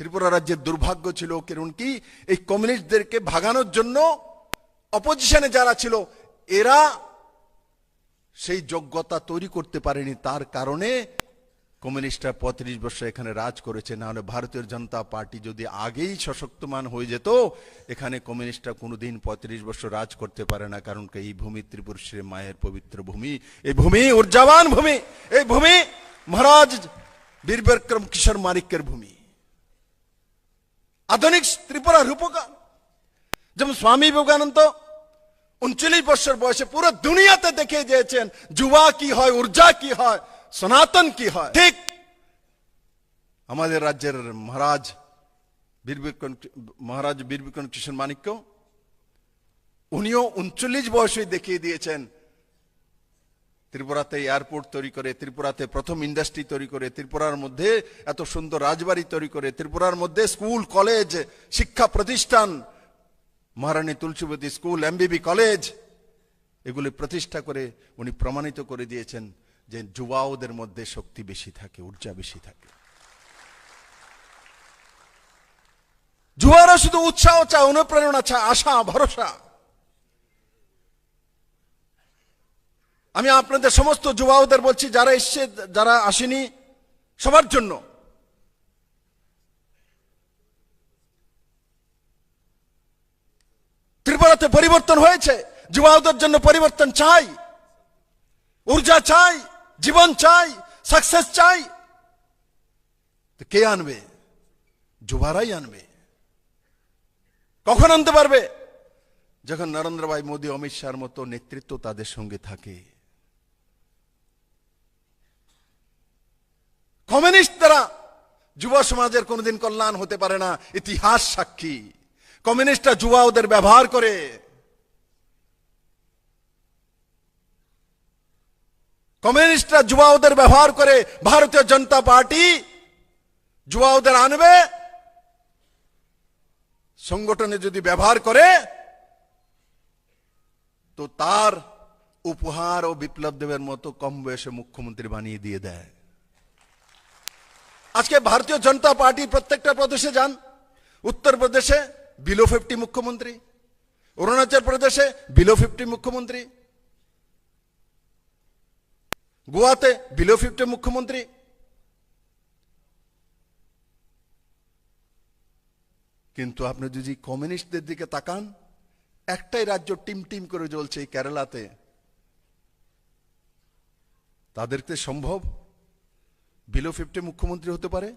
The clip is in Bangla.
ত্রিপুরা রাজ্যের দুর্ভাগ্য ছিল কারণ কি এই কমিউনিস্টদেরকে ভাগানোর জন্য অপোজিশনে যারা ছিল, এরা সেই যোগ্যতা তৈরি করতে পারেনি। তার কারণে কমিউনিস্টরা পঁয়ত্রিশ বছর এখানে রাজ করেছে। না হলে ভারতীয় জনতা পার্টি যদি আগেই সশক্তমান হয়ে যেত, এখানে কমিউনিস্টরা কোনোদিন পঁয়ত্রিশ বছর রাজ করতে পারে না। কারণ এই ভূমি ত্রিপুরের মায়ের পবিত্র ভূমি। এই ভূমি ঊর্জাবান ভূমি। এই ভূমি মহারাজ বীর বিক্রম কিশোর মানিক্যের ভূমি। আধুনিক ত্রিপুরা রূপকার যেমন স্বামী বিবেকানন্দ উনচল্লিশ বছর বয়সে পুরো দুনিয়াতে দেখিয়ে দিয়েছেন, যুবা কি হয় ঊর্জা কি হয়, সনাতন কি হয়। ঠিক আমাদের রাজ্যের মহারাজ বীর বিক্রম মহারাজ বীর বিক্রম কিশোর মানিক্য উনিও উনচল্লিশ বয়সে দেখিয়ে দিয়েছেন ত্রিপুরাতে এয়ারপোর্ট তৈরি করে, ত্রিপুরাতে প্রথম ইন্ডাস্ট্রি তৈরি করে, ত্রিপুরার মধ্যে এত সুন্দর রাজবাড়ি তৈরি করে, ত্রিপুরার মধ্যে স্কুল, কলেজ, শিক্ষা প্রতিষ্ঠান, মহারানী তুলসীবতী স্কুল, এমবিবি কলেজ, এগুলি প্রতিষ্ঠা করে উনি প্রমাণিত করে দিয়েছেন যে যুবাওদের মধ্যে শক্তি বেশি থাকে, ঊর্জা বেশি থাকে। যুবারা শুধু উৎসাহ চায়, অনুপ্রেরণা চায়, আশা, ভরসা। আমি আপনাদের সমস্ত যুবাওদের বলছি, যারা এসছে, যারা আসেনি, সবার জন্য। ত্রিপুরাতে পরিবর্তন হয়েছে, যুবাওদের জন্য পরিবর্তন চাই। ঊর্জা চাই, জীবন চাই সাকসেস চাই। কে আনবে? যুবারাই আনবে। কখন আনতে পারবে? যখন নরেন্দ্র ভাই মোদী, অমিত শাহর মতো নেতৃত্ব তাদের সঙ্গে থাকে। কমিউনিস্ট দ্বারা যুব সমাজের কোনোদিন কল্যাণ হতে পারে না, ইতিহাস সাক্ষী। কমিউনিস্টরা যুবা ওদের ব্যবহার করে। কমিউনিস্টরা যুবা ওদের ব্যবহার করে, ভারতীয় জনতা পার্টি যুবা ওদের আনবে, সংগঠনে যদি ব্যবহার করে, তো তার উপহার ও বিপ্লব দেবের মতো কম বয়সে মুখ্যমন্ত্রী বানিয়ে দিয়ে দেয়। আজকে ভারতীয় জনতা পার্টি প্রত্যেকটা প্রদেশে যান। উত্তরপ্রদেশে বিলো ফিফটি মুখ্যমন্ত্রী। অরুণাচল প্রদেশে বিলো ফিফটি মুখ্যমন্ত্রী। গোয়াতে বিলো ফিফটি মুখ্যমন্ত্রী। কিন্তু আপনি যদি কমিউনিস্টদের দিকে তাকান, একটাই রাজ্য টিম টিম করে জ্বলছে এই কেরালাতে। তাদেরকে সম্ভব বিলো ফিফটি মুখ্যমন্ত্রী হতে পারে?